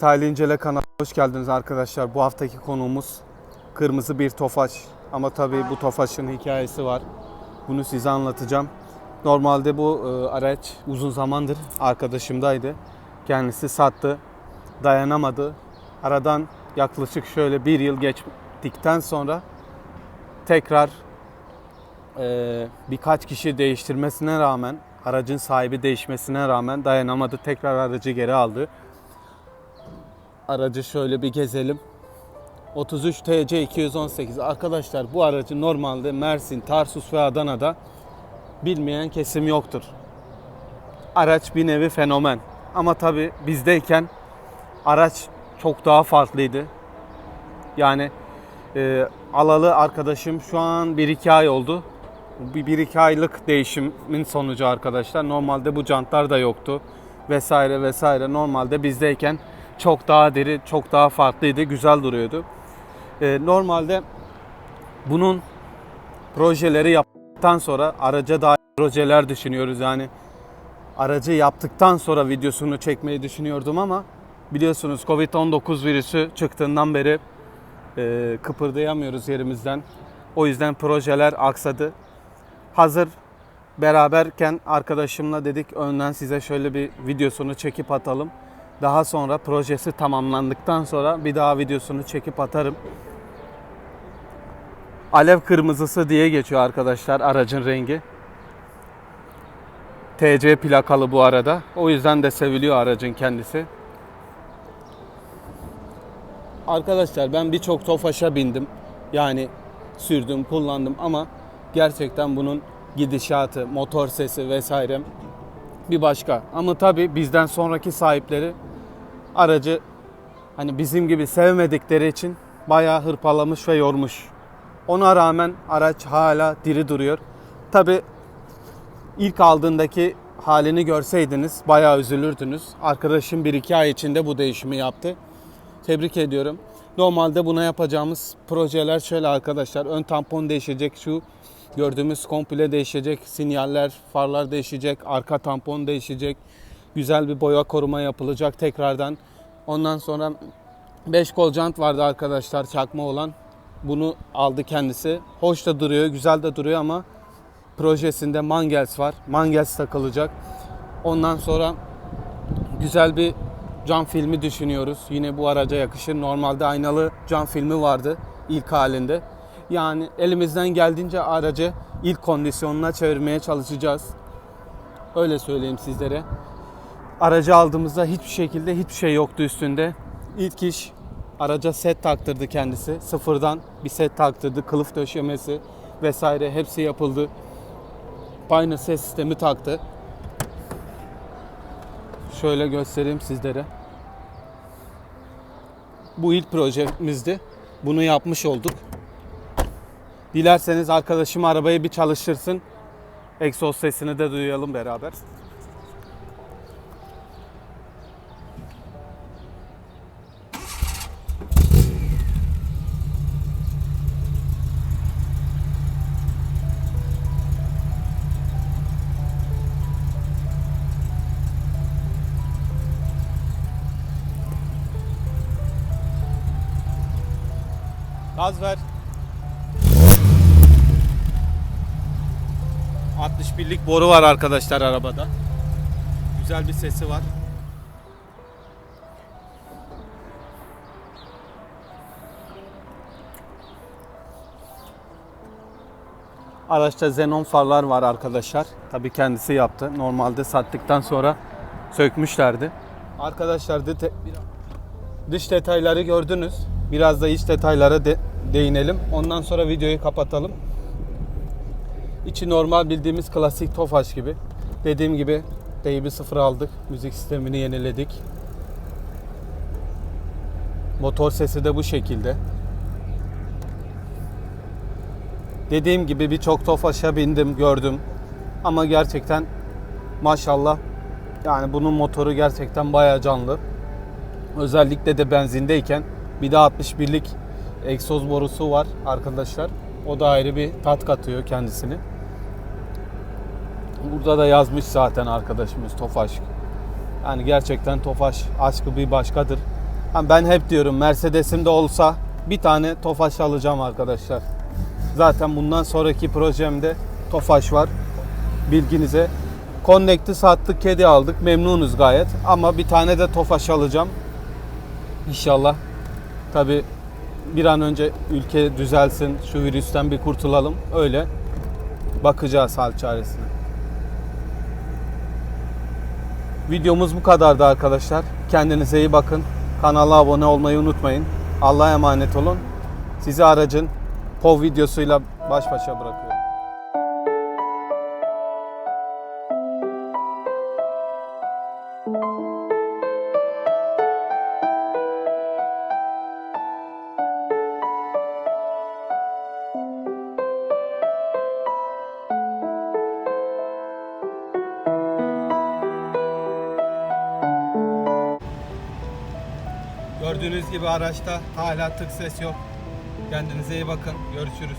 Detaylı İncele kanalına hoş geldiniz arkadaşlar. Bu haftaki konuğumuz kırmızı bir tofaş. Ama tabii bu tofaşın hikayesi var. Bunu size anlatacağım. Normalde bu e, araç uzun zamandır arkadaşımdaydı. Kendisi sattı. Dayanamadı. Aradan yaklaşık şöyle bir yıl geçtikten sonra tekrar e, birkaç kişi değiştirmesine rağmen aracın sahibi değişmesine rağmen dayanamadı. Tekrar aracı geri aldı. Aracı şöyle bir gezelim. 33 TC 218. Arkadaşlar bu aracı normalde Mersin, Tarsus ve Adana'da bilmeyen kesim yoktur. Araç bir nevi fenomen. Ama tabi bizdeyken araç çok daha farklıydı. Yani e, alalı arkadaşım şu an 1-2 ay oldu. Bir 1-2 aylık değişimin sonucu arkadaşlar. Normalde bu jantlar da yoktu vesaire vesaire. Normalde bizdeyken çok daha deri, çok daha farklıydı, güzel duruyordu. Ee, normalde bunun projeleri yaptıktan sonra araca dair projeler düşünüyoruz. Yani aracı yaptıktan sonra videosunu çekmeyi düşünüyordum ama biliyorsunuz Covid-19 virüsü çıktığından beri e, kıpırdayamıyoruz yerimizden. O yüzden projeler aksadı. Hazır beraberken arkadaşımla dedik önden size şöyle bir videosunu çekip atalım. Daha sonra projesi tamamlandıktan sonra bir daha videosunu çekip atarım. Alev kırmızısı diye geçiyor arkadaşlar aracın rengi. TC plakalı bu arada. O yüzden de seviliyor aracın kendisi. Arkadaşlar ben birçok Tofaş'a bindim. Yani sürdüm, kullandım ama gerçekten bunun gidişatı, motor sesi vesaire bir başka. Ama tabii bizden sonraki sahipleri aracı hani bizim gibi sevmedikleri için bayağı hırpalamış ve yormuş. Ona rağmen araç hala diri duruyor. Tabii ilk aldığındaki halini görseydiniz bayağı üzülürdünüz. Arkadaşım 1-2 ay içinde bu değişimi yaptı. Tebrik ediyorum. Normalde buna yapacağımız projeler şöyle arkadaşlar. Ön tampon değişecek. Şu gördüğümüz komple değişecek. Sinyaller, farlar değişecek. Arka tampon değişecek. Güzel bir boya koruma yapılacak tekrardan. Ondan sonra 5 kol jant vardı arkadaşlar çakma olan. Bunu aldı kendisi. Hoş da duruyor, güzel de duruyor ama projesinde mangels var. Mangels takılacak. Ondan sonra güzel bir cam filmi düşünüyoruz. Yine bu araca yakışır. Normalde aynalı cam filmi vardı ilk halinde. Yani elimizden geldiğince aracı ilk kondisyonuna çevirmeye çalışacağız. Öyle söyleyeyim sizlere. Aracı aldığımızda hiçbir şekilde hiçbir şey yoktu üstünde. İlk iş araca set taktırdı kendisi. Sıfırdan bir set taktırdı. Kılıf döşemesi vesaire hepsi yapıldı. Pioneer ses sistemi taktı. Şöyle göstereyim sizlere. Bu ilk projemizdi. Bunu yapmış olduk. Dilerseniz arkadaşım arabayı bir çalıştırsın. Egzoz sesini de duyalım beraber. Gaz ver. 61'lik boru var arkadaşlar arabada. Güzel bir sesi var. Araçta xenon farlar var arkadaşlar. Tabii kendisi yaptı. Normalde sattıktan sonra sökmüşlerdi. Arkadaşlar dış detayları gördünüz. Biraz da iç detaylara de- değinelim. Ondan sonra videoyu kapatalım. İçi normal bildiğimiz klasik Tofaş gibi. Dediğim gibi teybi sıfır aldık. Müzik sistemini yeniledik. Motor sesi de bu şekilde. Dediğim gibi birçok Tofaş'a bindim, gördüm. Ama gerçekten maşallah yani bunun motoru gerçekten bayağı canlı. Özellikle de benzindeyken bir de 61'lik egzoz borusu var arkadaşlar. O da ayrı bir tat katıyor kendisini. Burada da yazmış zaten arkadaşımız Tofaş. Yani gerçekten Tofaş aşkı bir başkadır. Ha, Ben hep diyorum Mercedes'im de olsa bir tane Tofaş alacağım arkadaşlar. Zaten bundan sonraki projemde Tofaş var. Bilginize. Connect'i sattık, kedi aldık. Memnunuz gayet. Ama bir tane de Tofaş alacağım. İnşallah. Tabi bir an önce ülke düzelsin, şu virüsten bir kurtulalım. Öyle bakacağız hal çaresine. Videomuz bu kadardı arkadaşlar. Kendinize iyi bakın. Kanala abone olmayı unutmayın. Allah'a emanet olun. Sizi aracın POV videosuyla baş başa bırakıyorum. Gördüğünüz gibi araçta hala tık ses yok. Kendinize iyi bakın. Görüşürüz.